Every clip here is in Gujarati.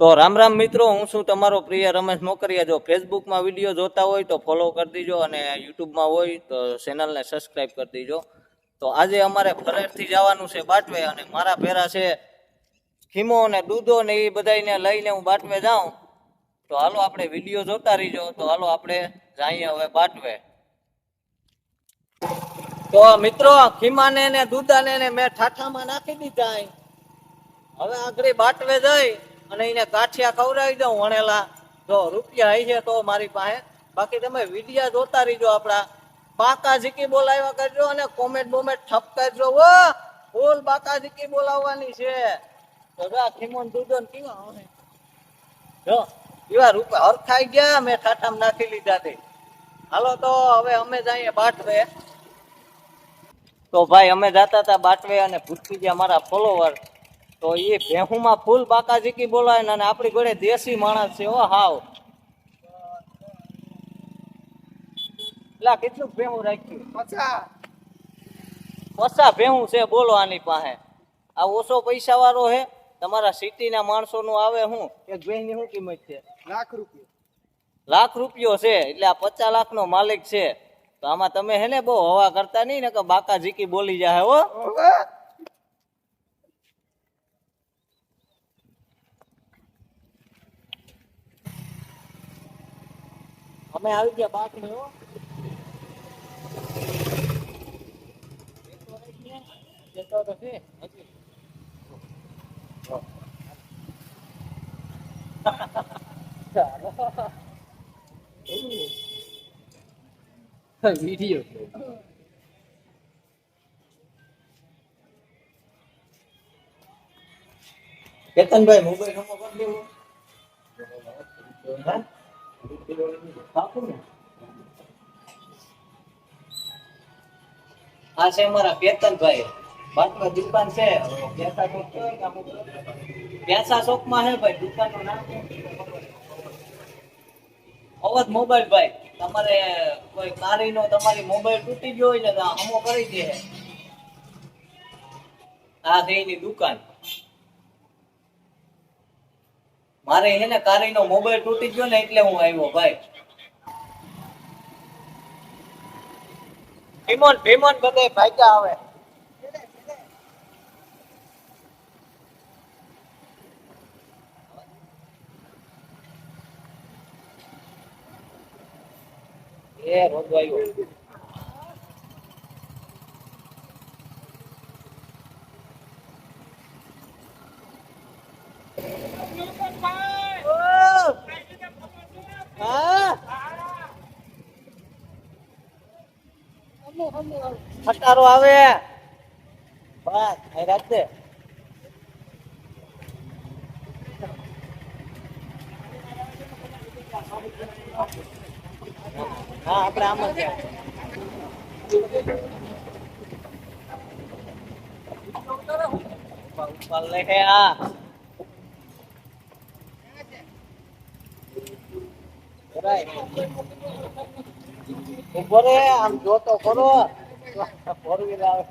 તો રામ રામ મિત્રો, હું છું તમારો પ્રિય રમેશ મોકરિયા. જો ફેસબુકમાં વીડિયો જોતા હોય તો ફોલો કરી દીજો અને યુટ્યુબમાં હોય તો ચેનલને સબસ્ક્રાઈબ કરી દીજો. તો આજે અમારે ફરેરથી જવાનું છે બાટવે અને મારા ભેરા છે ખીમો ને દૂધો ને એ બધાને લઈને હું બાટવે જાઉં. તો હાલો આપણે વીડિયો જોતા રહીજો. તો હાલો આપણે જઈએ હવે બાટવે. તો મિત્રો, ખીમાને ને દૂધાને મેં ઠાઠામાં નાખી દીધા હવે આગળ બાટવે જઈ. અને એને કાઠિયા ખવડાવી દઉં, વણેલા જો રૂપિયા આવી છે તો મારી પાસે. બાકી તમે વિડિયા જોતા રહીજો આપણા. બાકા ઝીકી બોલાવ્યા કરજો અને કોમેન્ટ બોમેન્ટ ઠપ કરજો ઓ ફૂલ બાકા ઝીકી બોલાવવાની છે. તો જો ખીમોન દૂધો ને જો કેવા રૂપિયા હરખાઈ ગયા, મેં ખાટામાં નાખી લીધા તે. હાલો તો હવે અમે જઈએ બાટવે. તો ભાઈ, અમે જાતા હતા બાટવે અને ભૂતપી ગયા મારા ફોલોવર તો એ ભેહુમાં ફૂલ બાકાજીકી બોલાય ને અને આપણી ઘરે દેશી માણસ છે ઓ હાવ. લા કેટલું ભેહું રાખ્યું? પછા ભેહું છે બોલો આની પાસે. આ ઓછો પૈસા વાળો હે. તમારા સિટીના માણસોનું આવે હું એક ભેહની શું કિંમત છે? લાખ રૂપિયો. લાખ રૂપિયો છે એટલે આ પચાસ લાખ નો માલિક છે. તો આમાં તમે હે ને બહુ હવા કરતા નહીં ને કે બાકા ઝીકી બોલી જાય હો. અમે આવી ગયા બાક ને હો જતો તો છે હજી. વીડિયો કેતનભાઈ મોબાઈલ નંબર કરી દેવો હા પાકું ને આ છે અમારા કેતનભાઈ. બાટમાં દુકાન છે. પ્યાસા શોપ કહેવાય કે અમુક પેસા શોપમાં હે ભાઈ દુકાનનું નામ અવધ મોબાઈલ ભાઈ, તમારે કોઈ કારીનો તમારી મોબાઈલ તૂટી ગયો હોય ને તો હમો કરી દે. આ છે એની દુકાન. મારે હે ને કારીનો મોબાઈલ તૂટી ગયો ને એટલે હું આવ્યો, ભાઈ. ભીમોન ભીમોન બધે ભાગ્યા આવે એ રોજ આવ્યો હા ખટારો આવે. બસ અહીં રાખ હા આપણે આમ જ છે. ઉપર લે આ આમ જોતો ખરો ફોર આવે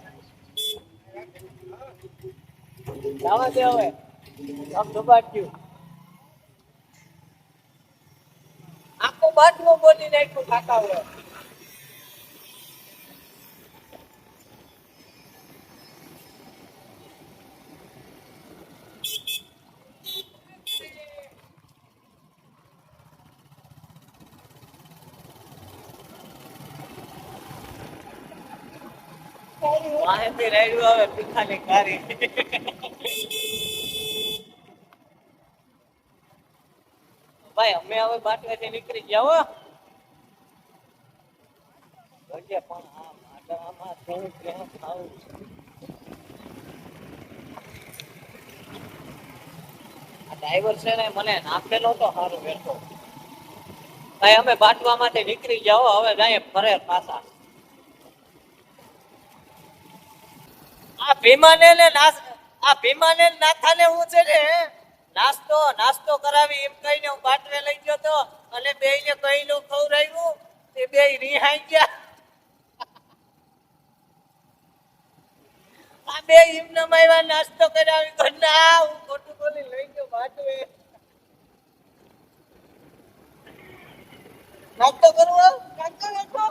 જવા દે હવે આમ દુબાટ્યું આખું બાટલું બોલી નાખ્યું કાકા હવે આ ડ્રાઈવર છે. ને મને નાખેલો તો સારું બેઠો. ભાઈ, અમે બાટવા માટે નીકળી ગયા હવે જાય ફરે પાછા. આ ભીમાને ને નાસ આ ભીમાને નાથાને હું છે ને નાસ્તો નાસ્તો કરાવી એમ કહીને હું બાટવે લઈ ગયો તો અને બેયને કહીનું ખવડાવ્યું. તે બે રિહાઈ ગયા. આ બે એમને આવ્યા નાસ્તો કરાવી ઘરના હું ખોટું બોલી લઈ ગયો બાટવે નાસ્તો કરવો નાસ્તો નાખો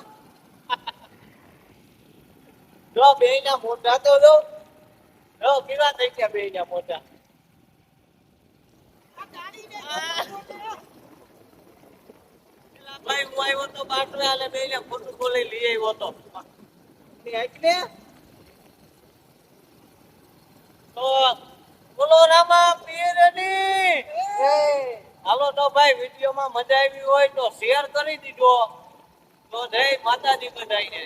જો બે ના મોટા તો લો જો કેવા થઈ ગયા બે ના મોટા ભાઈ હું આવ્યો તો બાટલા અને બે ને ખોટું બોલી લઈ આવ્યો તો. એટલે? તો બોલો રામા પીરની હાલો તો ભાઈ વિડીયોમાં મજા આવી હોય તો શેર કરી દીધો. તો જય માતાજી બધાને